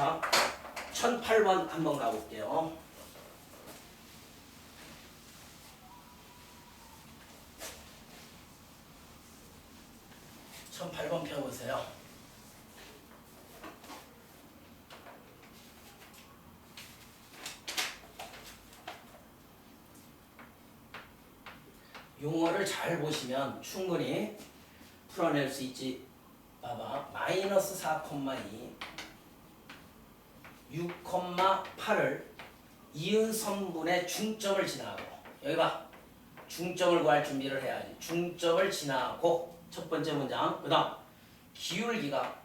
자, 1008번 한번 가볼게요. (1008번) 펴보세요. 용어를 잘 보시면 충분히 풀어낼 수 있지. 봐봐. 마이너스 4,2 6,8을 이은 선분의 중점을 지나고 여기 봐. 중점을 구할 준비를 해야지. 중점을 지나고 첫 번째 문장. 그 다음 기울기가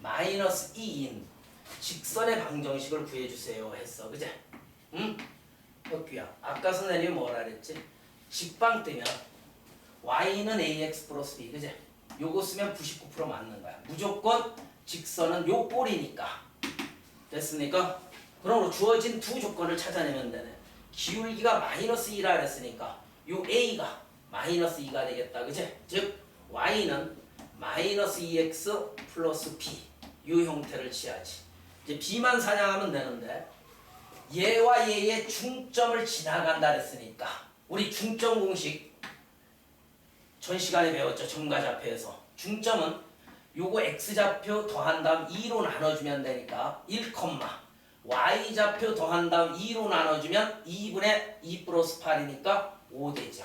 마이너스 2인 직선의 방정식을 구해주세요 했어. 그제? 응? 혁규야. 아까 선생님이 뭐라 그랬지? 직방 뜨면 y는 ax 플러스 b 그제? 요거 쓰면 99% 맞는 거야. 무조건 직선은 요 꼴이니까. 됐습니까? 그럼 주어진 두 조건을 찾아내면 되네. 기울기가 마이너스 2라 그랬으니까 요 a가 마이너스 2가 되겠다. 그제? 즉 y는 마이너스 2x 플러스 b 요 형태를 취하지. 이제 b만 사냥하면 되는데 얘와 얘의 중점을 지나간다 그랬으니까 우리 중점 공식 전 시간에 배웠죠 정가좌표에서 중점은 요거 x좌표 더한 다음 2로 나눠주면 되니까 1, y좌표 더한 다음 2로 나눠주면 2분의 2 플러스 8이니까 5 되죠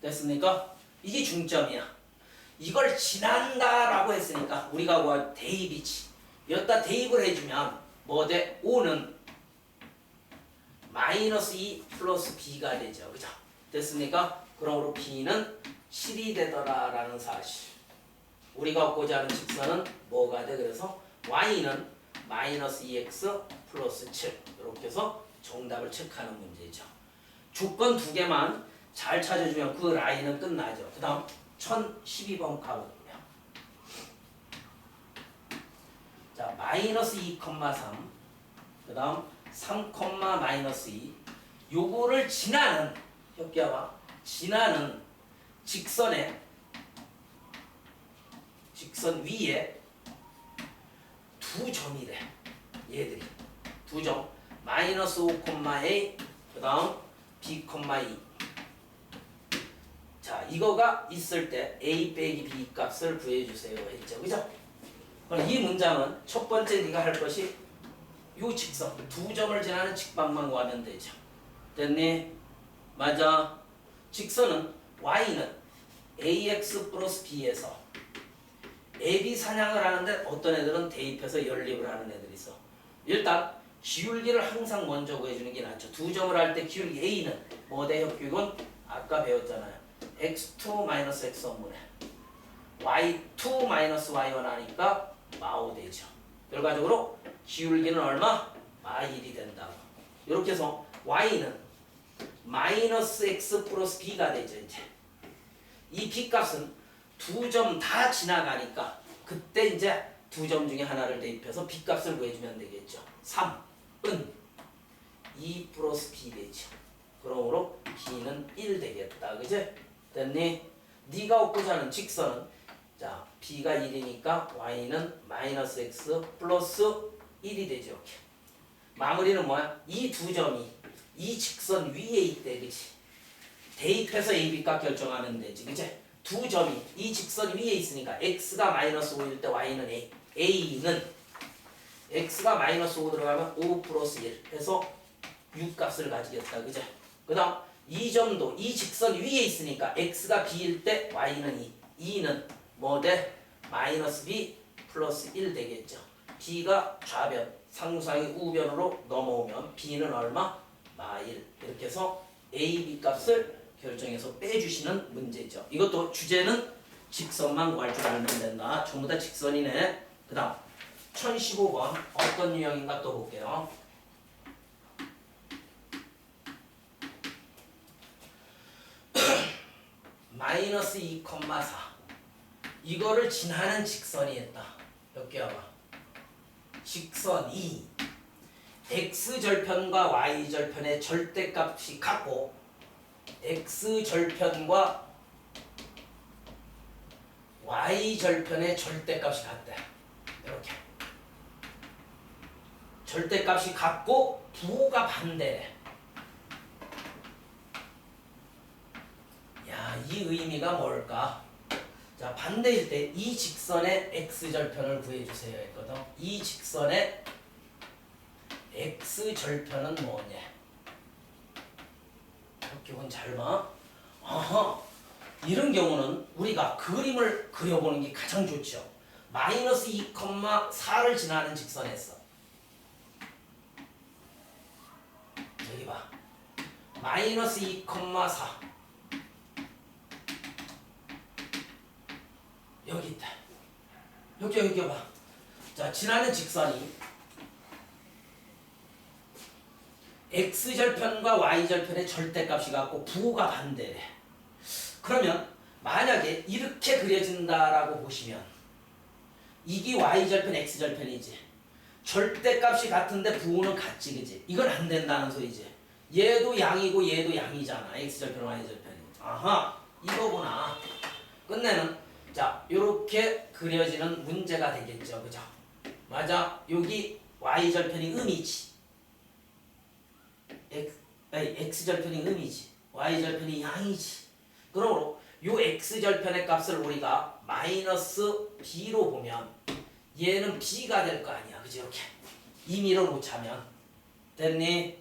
됐습니까? 이게 중점이야 이걸 지난다라고 했으니까 우리가 뭐 대입이지 여기다 대입을 해주면 뭐 돼? 5는 마이너스 2 플러스 b가 되죠. 그죠? 됐습니까? 그러므로 b는 7이 되더라라는 사실. 우리가 얻고자 하는 직선은 뭐가 돼? 그래서 y는 마이너스 2x 플러스 7 이렇게 해서 정답을 체크하는 문제죠. 조건 두 개만 잘 찾아주면 그 라인은 끝나죠. 그 다음 1012번 가볼게요. 자, 마이너스 2,3. 그 다음 3, 마이너스 2. 요거를 지나는, 혁기야봐. 지나는 직선에, 직선 위에 두 점이래. 얘들이. 두 점. 마이너스 5,a. 그 다음 b, 2. 자, 이거가 있을 때 a 빼기 b 값을 구해주세요. 했죠. 그죠? 그럼 이 문장은 첫 번째 네가 할 것이 요 직선 두 점을 지나는 직방만 구하면 되죠. 됐니? 맞아. 직선은 y는 ax 플러스 b에서 ab 사냥을 하는데 어떤 애들은 대입해서 연립을 하는 애들이 있어. 일단 기울기를 항상 먼저 구해주는 게 낫죠. 두 점을 할 때 기울기 a는 뭐 대 역규건 아까 배웠잖아요. x2 마이너스 x 원분의 y2 마이너스 y1 하니까 마오 되죠. 결과적으로 기울기는 얼마? 마 1이 된다. 이렇게 해서 y는 마이너스 x 플러스 b가 되죠. 이제 이 b 값은 두 점 다 지나가니까 그때 이제 두 점 중에 하나를 대입해서 b 값을 구해주면 되겠죠. 3은 2 플러스 b 되죠. 그러므로 b는 1 되겠다. 그제? 됐니? 네가 얻고자 하는 직선은 자, b가 1이니까 y는 마이너스 x 플러스 1이 되죠. 이렇게. 마무리는 뭐야? 이 두 점이 이 직선 위에 있대, 그치? 대입해서 AB값 결정하면 되지, 그치? 두 점이 이 직선 위에 있으니까 x가 마이너스 5일 때 y는 a, a는 x가 마이너스 5 들어가면 5 플러스 1 해서 6 값을 가지겠다, 그치? 그 다음 이 점도 이 직선 위에 있으니까 x가 b일 때 y는 2, 2는 뭐 돼? 마이너스 b 플러스 1 되겠죠. b가 좌변, 상수상이 우변으로 넘어오면 b는 얼마? 마1 이렇게 해서 a, b 값을 결정해서 빼주시는 문제죠. 이것도 주제는 직선만 구할 줄 알면 된다. 전부 다 직선이네. 그 다음 1015번 어떤 유형인가 또 볼게요. 마이너스 2,4 이거를 지나는 직선이 있다. 몇 개야 봐. 직선 2 x절편과 y절편의 절대값이 같고 x절편과 y절편의 절대값이 같대. 이렇게 절대값이 같고 부호가 반대래. 야, 이 의미가 뭘까? 자, 반대일 때 이 직선의 x절편을 구해주세요 했거든. 이 직선의 x절편은 뭐냐? 기분 잘 봐. 아하. 이런 경우는 우리가 그림을 그려보는 게 가장 좋죠. 마이너스 2,4를 지나는 직선에서 여기 봐. 마이너스 2,4 여기 있다. 여기 여기 봐. 자 지나는 직선이 x절편과 y절편의 절대값이 같고 부호가 반대래. 그러면 만약에 이렇게 그려진다라고 보시면 이게 y절편 x절편이지. 절대값이 같은데 부호는 같지 그지? 이건 안 된다는 소리지. 얘도 양이고 얘도 양이잖아. x절편 y절편이. 아하 이거구나. 끝내는 자 요렇게 그려지는 문제가 되겠죠. 그죠? 맞아. 여기 y절편이 음이지. X, 아니, x절편이 음이지. y절편이 양이지. 그러므로 요 x절편의 값을 우리가 마이너스 b로 보면 얘는 b가 될 거 아니야. 그지? 이렇게. 임의로 놓자면 됐니?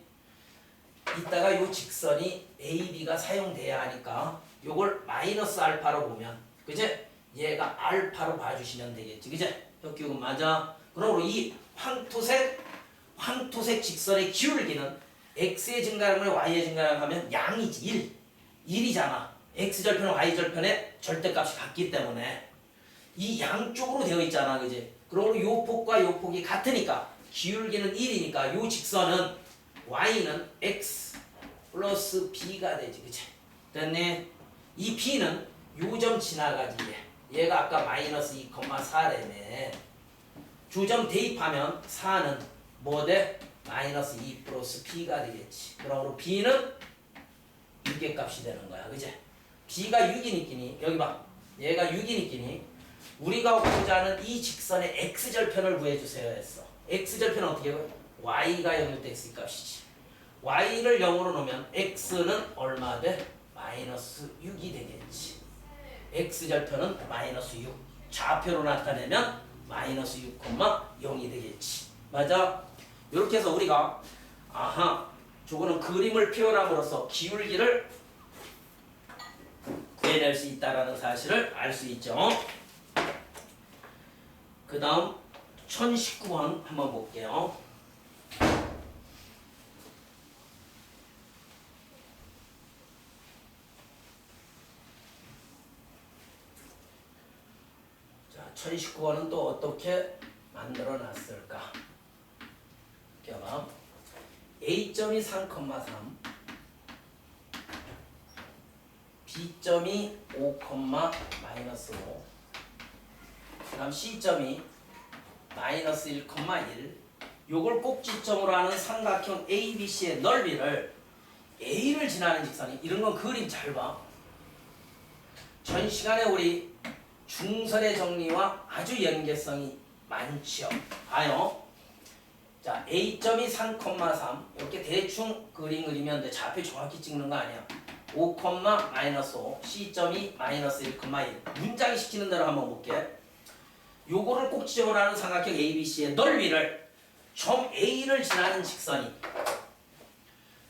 이따가 요 직선이 AB가 사용돼야 하니까 요걸 마이너스 알파로 보면 그제? 얘가 알파로 봐주시면 되겠지. 그제? 혁규근 맞아. 그러므로 이 황토색 황토색 직선의 기울기는 x의 증가량을 y의 증가량 하면 양이지 1. 1이잖아. x절편 y절편의 절대값이 같기 때문에 이 양쪽으로 되어 있잖아. 그지? 그러므로 요 폭과 요 폭이 같으니까 기울기는 1이니까 요 직선은 y는 x 플러스 b가 되지. 그치? 됐니? 이 b는 요 점 지나가지. 얘. 얘가 아까 마이너스 2,4래네. 주점 대입하면 4는 뭐 돼? 마이너스 2 플러스 b가 되겠지. 그러므로 b는 6의 값이 되는 거야. 그지? b가 6이니끼니 여기 봐. 얘가 6이니끼니 우리가 보고자 하는 이 직선의 x절편을 구해주세요 했어. x절편은 어떻게 해요? y가 0일 때 x 값이지. y를 0으로 놓으면 x는 얼마 돼? 마이너스 6이 되겠지. x절편은 마이너스 6. 좌표로 나타내면 마이너스 6,0이 되겠지. 맞아? 이렇게 해서 우리가 아하 저거는 그림을 표현함으로써 기울기를 구해낼 수 있다라는 사실을 알 수 있죠. 그 다음 1019번 한번 볼게요. 자, 1019번은 또 어떻게 만들어 놨을까? 봐. A점이 3,3 B점이 5, 마이너스 5 그다음 C점이 마이너스 1,1 요걸 꼭지점으로 하는 삼각형 ABC의 넓이를 A를 지나는 직선이 이런 건 그림 잘 봐. 전 시간에 우리 중선의 정리와 아주 연계성이 많죠. 봐요. 자, A점이 3,3 이렇게 대충 그림 그리면 돼. 좌표 정확히 찍는 거 아니야. 5, 마이너스 5 C점이 마이너스 1,1 문장이 시키는 대로 한번 볼게. 요거를 꼭 지점으로 하는 삼각형 ABC의 넓이를 점 A를 지나는 직선이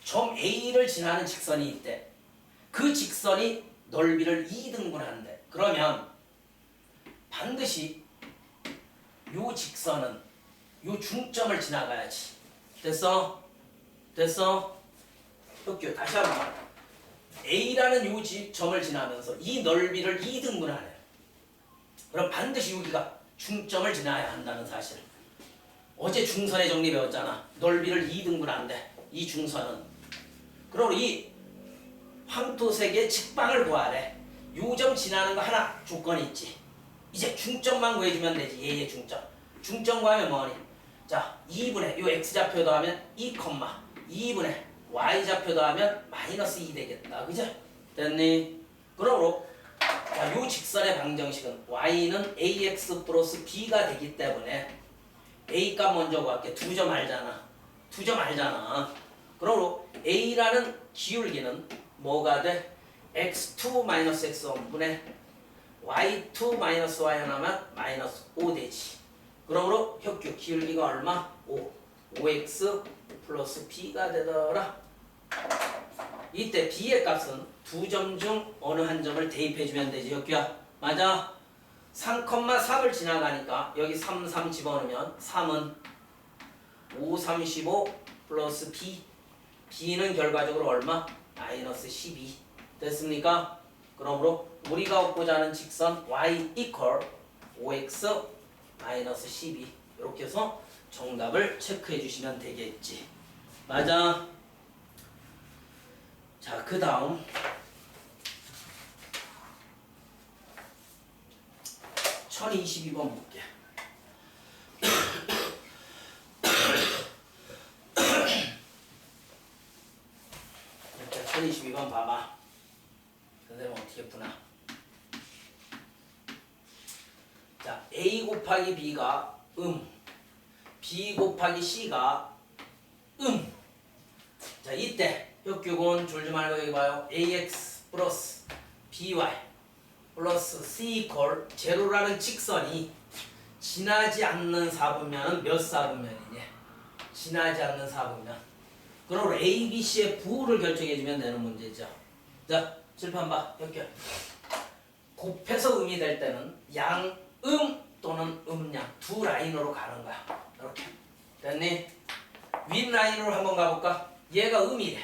점 A를 지나는 직선이 있대. 그 직선이 넓이를 2등분한대. 그러면 반드시 요 직선은 요 중점을 지나가야지. 됐어? 됐어? 흑교 다시 한번. A라는 요 지- 점을 지나면서 이 넓이를 2등분하네. 그럼 반드시 여기가 중점을 지나야 한다는 사실. 어제 중선의 정리 배웠잖아. 넓이를 2등분한대. 이 중선은. 그럼 이 황토색의 직방을 구하래. 요점 지나는 거 하나 조건이 있지. 이제 중점만 구해주면 되지. 얘의 중점. 중점 구하면 뭐니? 자, 2분의 요 x좌표 더하면 2, 2분의 y좌표 더하면 마이너스 2 되겠다. 그죠? 됐니? 그러므로 자, 요 직선의 방정식은 y는 ax 플러스 b가 되기 때문에 a 값 먼저 구할게. 두 점 알잖아. 두 점 알잖아. 그러므로 a라는 기울기는 뭐가 돼? x2 마이너스 x1분의 y2 마이너스 y 하나만 마이너스 5 되지. 그러므로 혁규 기울기가 얼마? 5. 5x 플러스 b가 되더라. 이때 b의 값은 두 점 중 어느 한 점을 대입해주면 되지 혁규야. 맞아. 3,3을 지나가니까 여기 3, 3 집어넣으면 3은 5, 35 플러스 b b는 결과적으로 얼마? 마이너스 12 됐습니까? 그러므로 우리가 얻고자 하는 직선 y equal 5x 마이너스 12 이렇게 해서 정답을 체크해 주시면 되겠지. 맞아. 자 그 다음. 1022번 볼게. 이렇게 1022번 봐봐. 선생님 어떻게 푸나 자 A 곱하기 B가 음 B 곱하기 C가 음. 자 이때 혁규군 졸지 말고 여기 봐요. AX 플러스 BY 플러스 C 이퀄 제로라는 직선이 지나지 않는 사분면은 몇 사분면이냐? 지나지 않는 사분면. 그러므로 A, B, C의 부호를 결정해주면 되는 문제죠. 자, 칠판 봐. 혁규. 곱해서 음이 될 때는 양 음 또는 음양 두 라인으로 가는 거야. 이렇게. 됐니? 윗 라인으로 한번 가볼까? 얘가 음이래.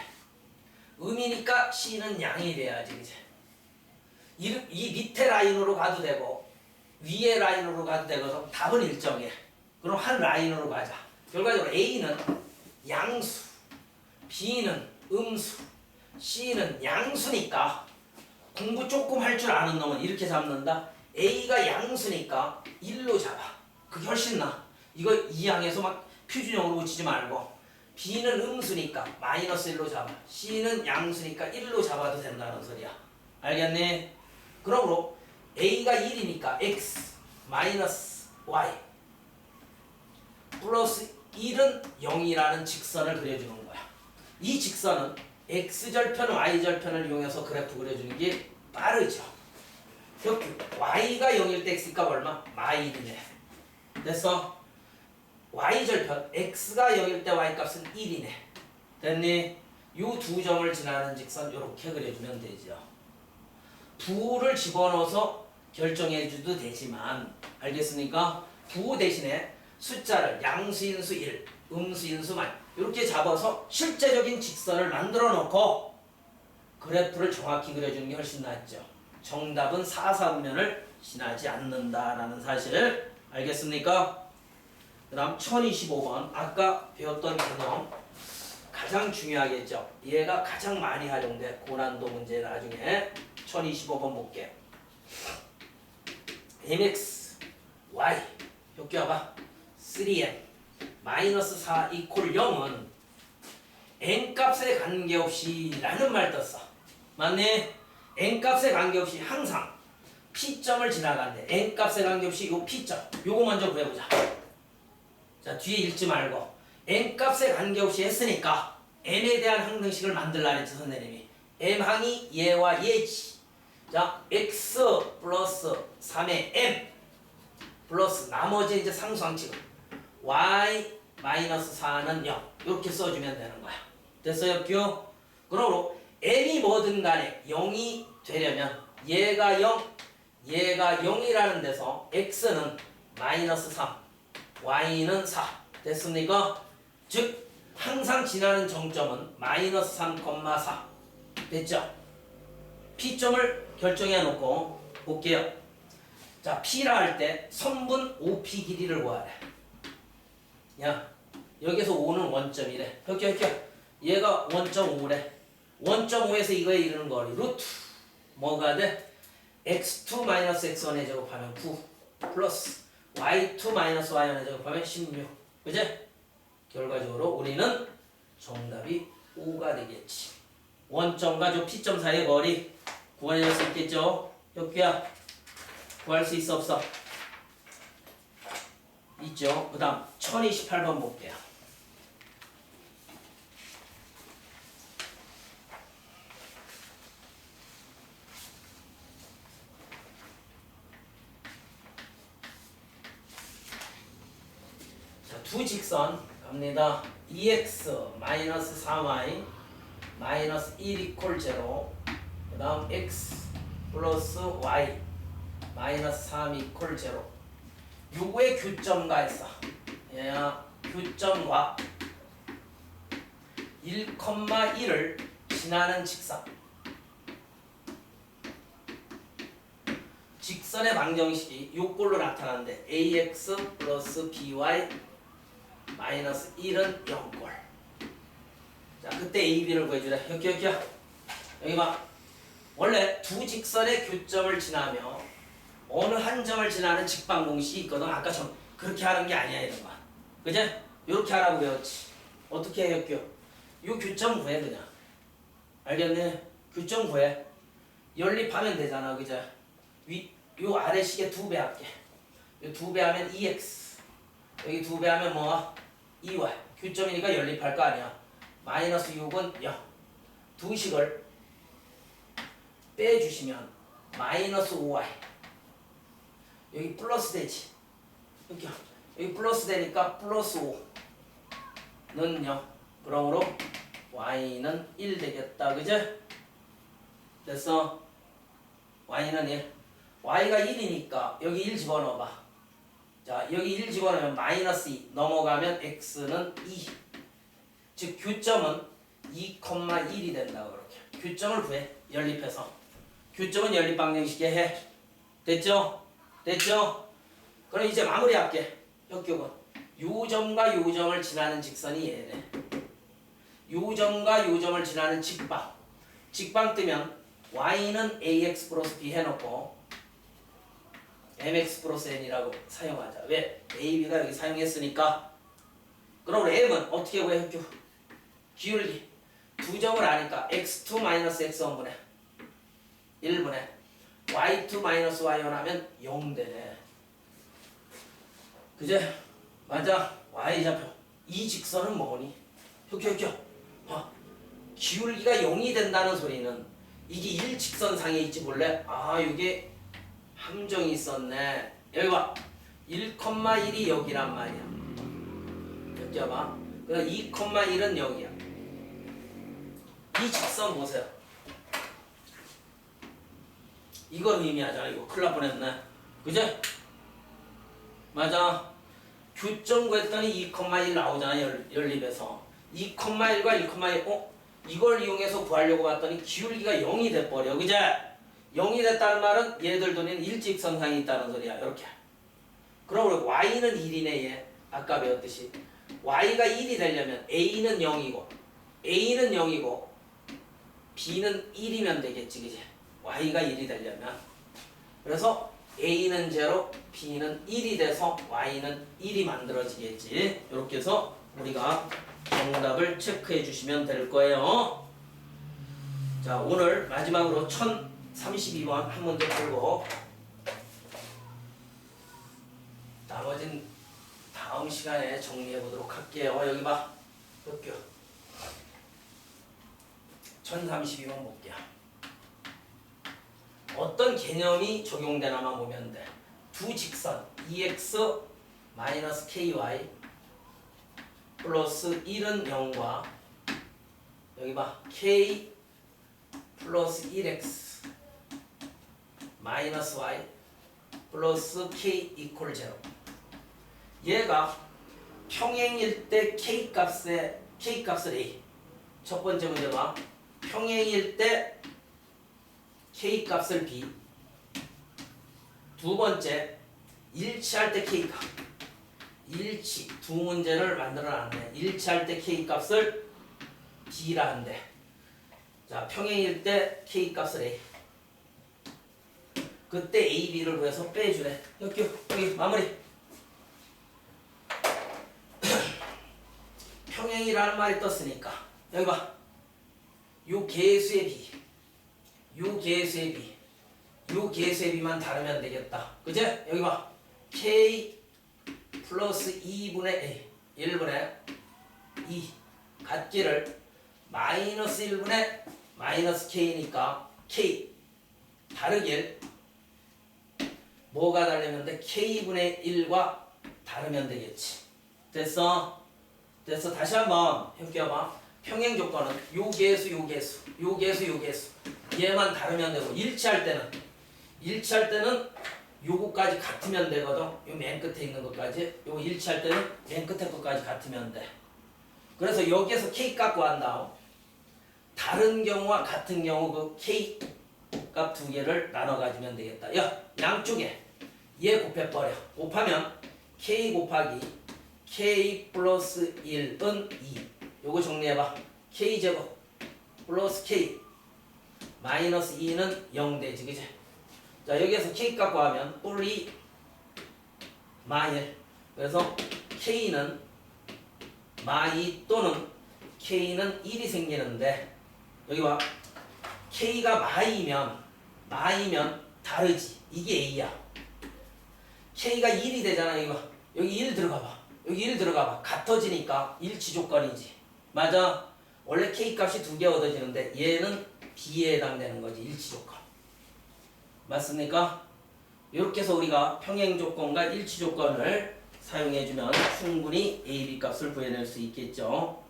음이니까 C는 양이 돼야지, 그지? 이, 이 밑에 라인으로 가도 되고 위에 라인으로 가도 되고 답은 일정해. 그럼 한 라인으로 가자. 결과적으로 A는 양수, B는 음수, C는 양수니까 공부 조금 할 줄 아는 놈은 이렇게 잡는다. A가 양수니까 1로 잡아. 그게 훨씬 나. 이거 이 양에서 막 표준형으로 붙이지 말고 B는 음수니까 마이너스 1로 잡아. C는 양수니까 1로 잡아도 된다는 소리야. 알겠니? 그러므로 A가 1이니까 X 마이너스 Y 플러스 1은 0이라는 직선을 그려주는 거야. 이 직선은 X절편, Y절편을 이용해서 그래프 그려주는 게 빠르죠. 혁규 Y가 0일 때 X값 얼마? 마이너네. 됐어? y절편 x가 0일 때 y값은 1이네 됐니? 요두 점을 지나는 직선 이렇게 그려주면 되죠 부호를 집어넣어서 결정해줘도 되지만 알겠습니까? 부호 대신에 숫자를 양수인수 1, 음수인수 만 이렇게 잡아서 실제적인 직선을 만들어 놓고 그래프를 정확히 그려주는 게 훨씬 낫죠 정답은 4, 3면을 지나지 않는다라는 사실 알겠습니까? 그 다음 1025번 아까 배웠던 개념 가장 중요하겠죠. 얘가 가장 많이 활용돼 고난도 문제 나중에 1025번 볼게. mx y. 봐. 3m 마이너스 4 이퀄 0은 n값에 관계없이 라는 말 떴어. 맞니? N값에 관계없이 항상 p점을 지나가는데 n값에 관계없이 요 p점 요거 먼저 구해보자. 자 뒤에 읽지 말고 n 값에 관계없이 했으니까 n에 대한 항등식을 만들라 했지 선생님이. M항이 얘와 얘지. 자 x 플러스 3의 m 플러스 나머지 이제 상수항식은 y 마이너스 4는 0 이렇게 써주면 되는 거야. 됐어요 교? 그러므로 m이 뭐든 간에 0이 되려면 얘가 0 얘가 0이라는 데서 x는 마이너스 3 y는 4 됐습니까? 즉 항상 지나는 정점은 마이너스 3,4 됐죠? p점을 결정해 놓고 볼게요. 자 p라 할 때 선분 OP 길이를 구하래. 야 여기서 5는 원점이래. 이렇게 이렇게 얘가 원점 5래. 원점 5에서 이거에 이르는 거리 루트 뭐가 돼? x2 마이너스 x1의 제곱하면 9 플러스 y2 마이너스 y1의 제곱하면 16 그제? 결과적으로 우리는 정답이 5가 되겠지 원점과 저 P점 사이의 거리 구해낼 수 있겠죠? 혁규야 구할 수 있어 없어? 있죠. 그 다음 1028번 볼게요. 자, 두 직선 갑니다. 2x 마이너스 4y 마이너스 1 이퀄 제로 그 다음 x 플러스 y 마이너스 3 이퀄 제로. 요거의 교점과 했어. 얘야 교점과 1,1을 지나는 직선. 직선의 방정식이 요꼴로 나타나는데 ax 플러스 by 마이너스 1은 0꼴. 자 그때 a, b를 구해주래 여기 여기야 여기 봐. 원래 두 직선의 교점을 지나며 어느 한 점을 지나는 직방 공식이 있거든. 아까 전 그렇게 하는 게 아니야 이런 거 그제? 요렇게 하라고 배웠지. 어떻게 해 혁교? 요 교점 구해 그냥. 알겠네? 교점 구해. 연립하면 되잖아 그제? 위, 요 아래 식에 두 배 할게. 요 두 배 하면 2x 여기 두 배 하면 뭐? 2y 교점이니까 연립할 거 아니야. 마이너스 6은 0 두 식을 빼주시면 마이너스 5y 여기 플러스 되지? 여기 여기 플러스 되니까 플러스 5는 0 그러므로 y는 1 되겠다. 그제? 됐어? y는 1 y가 1이니까 여기 1 집어넣어봐 자 여기 1 집어넣으면 마이너스 2 넘어가면 x는 2 즉 교점은 2,1이 된다 그렇게. 교점을 구해. 연립해서. 교점은 연립 방정식에 해. 됐죠? 됐죠? 그럼 이제 마무리할게. 역격은 요점과 요점을 지나는 직선이 얘네. 요점과 요점을 지나는 직방. 직방 뜨면 y는 ax 플러스 b 해놓고 mx n이라고 사용하자 왜? a, b가 여기 사용했으니까 그럼 m은 어떻게 구해 혁규? 기울기 두 점을 아니까 x2 마이너스 x1분의 1분의 y2 마이너스 y1 하면 0 되네 그제? 맞아 y좌표 이 직선은 뭐니? 혁규 혁규 어, 기울기가 0이 된다는 소리는 이게 일직선상에 있지 몰래? 아 이게 함정이 있었네. 여기 봐. 1,1이 여기란 말이야. 여기 봐. 그럼 2,1은 여기야. 이 직선 보세요. 이걸 의미하잖아. 이거 큰일 날 뻔했네. 그제? 맞아. 교점 구했더니 2,1 나오잖아 열, 연립에서. 2,1과 1,1 어? 이걸 이용해서 구하려고 봤더니 기울기가 0이 돼버려. 그제? 0이 됐다는 말은 얘들 돈에는 일직선상이 있다는 소리야. 이렇게. 우리 y는 1이네 얘. 아까 배웠듯이. y가 1이 되려면 a는 0이고 a는 0이고 b는 1이면 되겠지 그지? y가 1이 되려면. 그래서 a는 0, b는 1이 돼서 y는 1이 만들어지겠지. 이렇게 해서 우리가 정답을 체크해 주시면 될 거예요. 자 오늘 마지막으로 1032번 한 문제 풀고 나머진 다음 시간에 정리해 보도록 할게요. 여기 봐. 볼게요. 1032번 볼게요. 어떤 개념이 적용되나만 보면 돼. 두 직선 E 2x 마이너스 ky 플러스 1은 0과 여기 봐. k 플러스 1x 마이너스 y 플러스 k 이퀄 제로. 얘가 평행일 때 k 값에 k 값을 a. 첫 번째 문제 봐 평행일 때 k 값을 b. 두 번째 일치할 때 k 값. 일치 두 문제를 만들어 놨네. 일치할 때 k 값을 b라 한대. 자 평행일 때 k 값을 a 그때 a, b를 구해서 빼주래. 여기 여기 마무리. 평행이라는 말이 떴으니까 여기 개수의 b. 요 개수의 b. 요 개수의 비만 다르면 되겠다. 그제? 여기 봐. k 플러스 2분의 a. 1분의 2 같기를 마이너스 1분의 마이너스 k니까 k. 다르길 뭐가 돼? k분의 1과 다르면 되겠지. 됐어? 됐어. 다시 한번 해볼게요. 평행 조건은 요 개수, 요 개수, 요 개수, 요 개수. 얘만 다르면 되고 일치할 때는 일치할 때는 요거까지 같으면 되거든. 요 맨 끝에 있는 것까지. 요거 일치할 때는 맨 끝에 것까지 같으면 돼. 그래서 여기에서 k 값 구한다. 다른 경우와 같은 경우 그 k 값 두 개를 나눠 가지면 되겠다. 야, 양쪽에 얘 곱해버려. 곱하면 k 곱하기 k 플러스 1은 2. 요거 정리해봐. k 제곱 플러스 k 마이너스 2는 0 되지, 그지? 자, 여기에서 k 값 구하면 뿔이 마일. 그래서 k는 마2 또는 k는 1이 생기는데 여기 봐. K가 마이면 마이면 다르지. 이게 a야. k가 1이 되잖아. 이거 봐. 여기 1 들어가 봐. 여기 1 들어가 봐. 같아지니까 일치 조건이지. 맞아. 원래 k 값이 두 개 얻어지는데 얘는 b에 해당되는 거지. 일치 조건. 맞습니까? 이렇게 해서 우리가 평행 조건과 일치 조건을 사용해 주면 충분히 a, b 값을 구해낼 수 있겠죠.